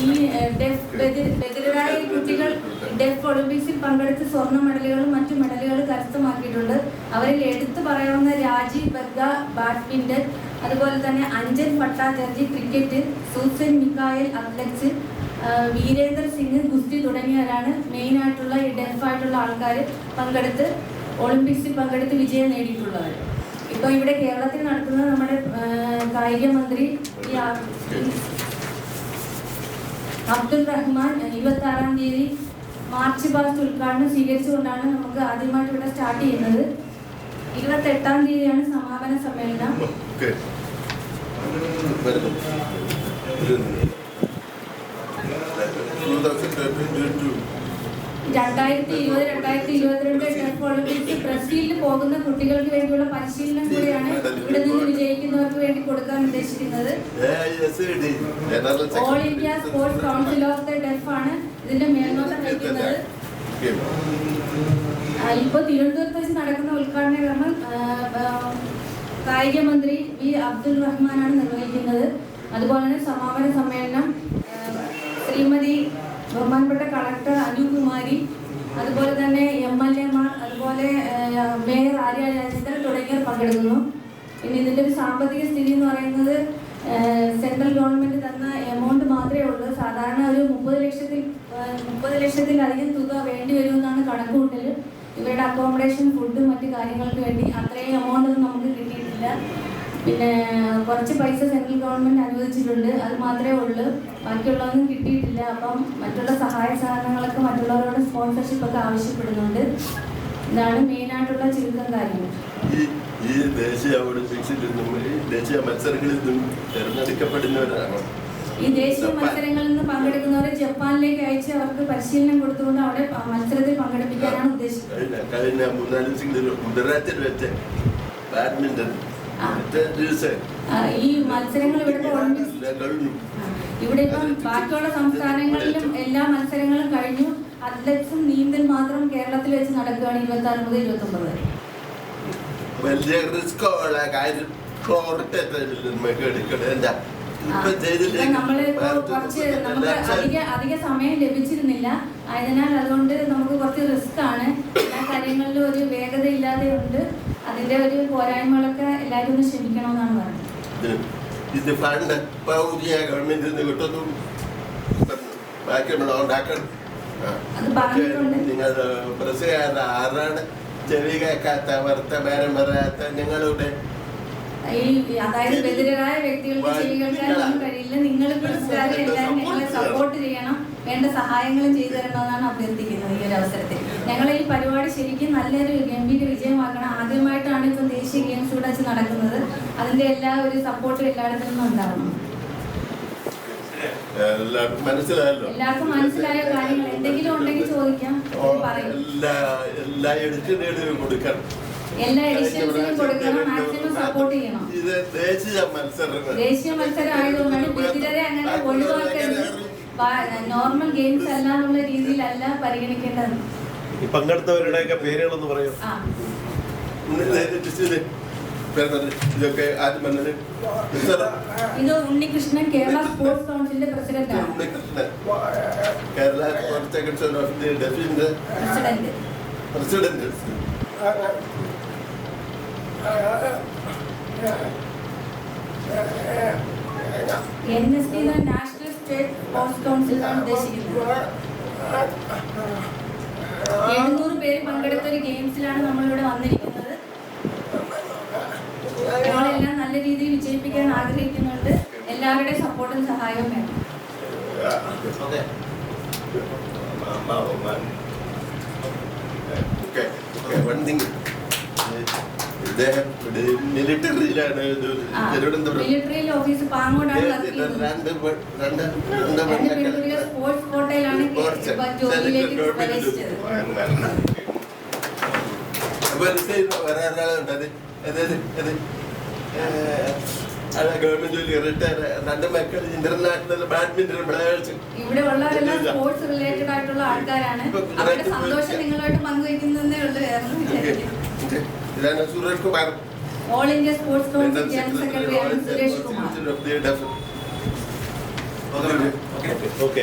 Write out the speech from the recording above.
ഈ ഡെഫ് ബധിര- ബധിരരായ കുട്ടികൾ ഡെഫ് ഒളിമ്പിക്സിൽ പങ്കെടുത്ത് സ്വർണ മെഡലുകളും മറ്റു മെഡലുകളും കരസ്ഥമാക്കിയിട്ടുണ്ട്. അവരിൽ എടുത്തു പറയാവുന്ന രാജീവ് ബർഗ ബാഡ്മിന്റൺ അതുപോലെ തന്നെ Anjan Bhattacharjee cricket Susan Mikayal athletes Virender Singh ഗുസ്തി തുടങ്ങിയവരാണ് മെയിൻ ആയിട്ടുള്ള ഈ ഡെഫായിട്ടുള്ള ആൾക്കാർ പങ്കെടുത്ത് ഒളിമ്പിക്സിൽ പങ്കെടുത്ത് വിജയം നേടിയിട്ടുള്ളവർ ഇപ്പോൾ ഇവിടെ കേരളത്തിൽ നടക്കുന്ന നമ്മുടെ കായിക മന്ത്രി ഈ അബ്ദുൾ റഹ്മാൻ ഇരുപത്തി ആറാം തീയതി മാർച്ച് പാസ്റ്റ് ഉദ്ഘാടനം സ്വീകരിച്ചുകൊണ്ടാണ് നമുക്ക് ആദ്യമായിട്ട് ഇവിടെ സ്റ്റാർട്ട് ചെയ്യുന്നത്. ഇരുപത്തി എട്ടാം തീയതിയാണ് സമാപന സമ്മേളനം. ഓക്കെ. രണ്ടായിരത്തി ഇരുപത് രണ്ടായിരത്തി ഇരുപത്തിരണ്ട് ടെഫ് ഒളിമ്പിക്സ് ബ്രസീലിൽ പോകുന്ന കുട്ടികൾക്ക് വേണ്ടിയുള്ള പരിശീലനം കൂടിയാണ് ഇവിടെ നിന്ന് വിജയിക്കുന്നവർക്ക് വേണ്ടി കൊടുക്കാൻ ഉദ്ദേശിക്കുന്നത്. All India Sports Council of the Deaf ആണ് ഇതിന്റെ മേൽനോട്ടം വഹിക്കുന്നത്. ഇപ്പൊ തിരുവനന്തപുരത്ത് വെച്ച് നടക്കുന്ന ഉദ്ഘാടന കർമ്മം കായിക മന്ത്രി വി അബ്ദുൾ റഹ്മാനാണ് നിർവഹിക്കുന്നത്. അതുപോലെ തന്നെ സമാപന സമ്മേളനം ശ്രീമതി ബഹുമാനപ്പെട്ട കളക്ടർ അനുകുമാരി അതുപോലെ തന്നെ എം എൽ എമാർ അതുപോലെ മേയർ ആര്യ രാജേന്ദ്രൻ തുടങ്ങിയവർ പങ്കെടുക്കുന്നു. പിന്നെ ഇതിന്റെ ഒരു സാമ്പത്തിക സ്ഥിതി എന്ന് പറയുന്നത് സെൻട്രൽ ഗവൺമെന്റ് തന്ന എമൗണ്ട് മാത്രമേ ഉള്ളൂ. സാധാരണ ഒരു മുപ്പത് ലക്ഷത്തിൽ മുപ്പത് ലക്ഷത്തിലധികം തുക വേണ്ടി വരുമെന്നാണ് കണക്കുകൂട്ടൽ ഇവരുടെ അക്കോമഡേഷൻ ഫുഡും മറ്റു കാര്യങ്ങൾക്ക് വേണ്ടി അത്രയും എമൗണ്ട് നമുക്ക് കിട്ടിയിട്ടില്ല. പിന്നെ കുറച്ച് പൈസ സെൻട്രൽ ഗവൺമെന്റ് അനുവദിച്ചിട്ടുണ്ട്. അത് മാത്രമേ ഉള്ളൂ. ബാക്കിയുള്ളതൊന്നും കിട്ടിയിട്ടില്ല. അപ്പം മറ്റുള്ള സഹായ സഹകരണങ്ങളൊക്കെ മറ്റുള്ളവരോട് സ്പോൺസർഷിപ്പ് ഒക്കെ ആവശ്യപ്പെടുന്നുണ്ട്. ഇതാണ് മെയിനായിട്ടുള്ള ചുരുക്കം കാര്യങ്ങൾ ഈ ദേശീയ ഒളിമ്പിക്സിൽ നിന്നും ഈ ദേശീയ മത്സരങ്ങളിൽ നിന്നും തിരഞ്ഞെടുക്കപ്പെടുന്നവരാണ്? ഈ ദേശീയ മത്സരങ്ങളിൽ നിന്ന് പങ്കെടുക്കുന്നവരെ ജപ്പാനിലേക്ക് അയച്ച് അവർക്ക് പരിശീലനം കൊടുത്തുകൊണ്ട് അവിടെ മത്സരത്തിൽ പങ്കെടുപ്പിക്കാനാണ് ഉദ്ദേശിക്കുന്നത് കഴിഞ്ഞ മൂന്നാൽ ഗുജറാത്തിൽ വെച്ച് ബാഡ്മിന്റൺ ഈ മത്സരങ്ങൾ ഇവിടെ ഇവിടെ ഇപ്പം ബാക്കിയുള്ള സംസ്ഥാനങ്ങളിലും എല്ലാ മത്സരങ്ങളും കഴിഞ്ഞു. അത്ലറ്റ്സും നീന്തൽ മാത്രം കേരളത്തിൽ വെച്ച് നടക്കുകയാണ് ഇരുപത്തി ആറ് മുതൽ ഇരുപത്തി ഒമ്പത് വലിയ റിസ്ക് ഉള്ള കാര്യം നമ്മൾ കുറച്ച് നമുക്ക് അധിക അധിക സമയം ലഭിച്ചിരുന്നില്ല. ആയതിനാൽ അതുകൊണ്ട് നമുക്ക് കുറച്ച് റിസ്ക് ആണ്. എല്ലാ കാര്യങ്ങളിലും ഒരു വേഗത ഇല്ലാതെ ഉണ്ട് അതിന്റെ ഒരു പോരായ്മകളൊക്കെ എല്ലാവരും ഒന്ന് ക്ഷമിക്കണമെന്നാണ് പറയുന്നത് ഇത് ഫണ്ട് പുതിയ ഗവൺമെന്റിൽ നിന്ന് കിട്ടുന്നു ബാക്കിയുള്ള ഉണ്ടാക്കണം ആ. അത് പറഞ്ഞിട്ടുണ്ട്. നിങ്ങൾ ആരാണ് ചെവി കേൾക്കാത്ത വർത്തമാനം പറയാത്ത നിങ്ങളുടെ ഈ അതായത് ബധിരരായ വ്യക്തികൾക്ക് ചെവി കേൾക്കാനൊന്നും കഴിയില്ല. നിങ്ങൾ പ്രസ്കാരം എല്ലാവരും ഞങ്ങളെ സപ്പോർട്ട് ചെയ്യണം. വേണ്ട സഹായങ്ങളും ചെയ്തു തരണമെന്നാണ് അഭ്യർത്ഥിക്കുന്നത് ഈ ഒരു അവസരത്തിൽ. ഞങ്ങൾ ഈ പരിപാടി ശരിക്കും നല്ലൊരു ഗംഭീര വിജയമാക്കണം. ആദ്യമായിട്ടാണ് ഇപ്പം ദേശീയ ഗെയിംസ് ഇവിടെ വെച്ച് നടക്കുന്നത്. അതിന്റെ എല്ലാ ഒരു സപ്പോർട്ടും എല്ലായിടത്തു നിന്നും ഉണ്ടാവണം. എല്ലാവർക്കും മനസ്സിലായല്ലോ? എല്ലാവർക്കും മനസ്സിലായ കാര്യങ്ങൾ എന്തെങ്കിലും ഉണ്ടെങ്കിൽ ചോദിക്കാം. എല്ലാ എല്ലാ എഡിഷനുകളും കൊടുക്കണം. എല്ലാ എഡിഷൻസിനും കൊടുക്കണം മാക്സിമം സപ്പോർട്ട് ചെയ്യണം. ഇത് ദേശീയ മത്സരങ്ങൾ. ദേശീയ മത്സരം ആയതുകൊണ്ടാണ് ബധിരരെ അങ്ങനെ ഒഴിവാക്കരുത് നോർമൽ ഗെയിംസ് അല്ല എന്നുള്ള രീതിയിലല്ല പരിഗണിക്കേണ്ടത്. ഈ പങ്കെടുത്തവരുടെയൊക്കെ പേരുകളൊന്ന് പറയും. ആ. ഇതൊക്കെ ആദ്യം വന്നത് ഇത് ഉണ്ണികൃഷ്ണൻ കേരള സ്പോർട്സ് കൗൺസിലിന്റെ പ്രസിഡന്റാണ് Unnikrishnan. Kerala sports secretary of ഡെഫിന്റെ president president N S T national state sports കൗൺസിലാണ് ഉദ്ദേശിക്കുന്നത്. എഴുന്നൂറ് പേര് പങ്കെടുത്ത ഒരു ഗെയിംസിലാണ് നമ്മളിവിടെ വന്നിരിക്കുന്നത്. നമ്മളെല്ലാം നല്ല രീതിയിൽ വിജയിപ്പിക്കാൻ ആഗ്രഹിക്കുന്നുണ്ട്. എല്ലാവരുടെയും സപ്പോർട്ടും സഹായവും വേണം. തിങ് ഇദ്ദേഹം മിലിറ്ററിയിലാണ് മിലിറ്ററിയിൽ ഓഫീസ് പാങ്ങോടാണ് രണ്ട് രണ്ട് സ്പോർട്സ് കോട്ടയിലാണ് ഒരാളുണ്ട് അത് അത് അത് അത് അത് ഗവൺമെന്റ് ജോലി റിട്ടയർ രണ്ട് മക്കൾ ഇന്റർനാഷണൽ ബാഡ്മിന്റൺ പ്ലേയേഴ്സ് ഇവിടെ ഉള്ളവരെല്ലാം സ്പോർട്സ് റിലേറ്റഡ് ആയിട്ടുള്ള ആൾക്കാരാണ്. അവരുടെ സന്തോഷം നിങ്ങളുമായിട്ട് പങ്കുവയ്ക്കുന്നതേ ഉള്ളൂ ഇതാണ് Suresh Kumar. All India Sports Council general സെക്രട്ടറിയാണ് സുരേഷ് കുമാർ. Okay okay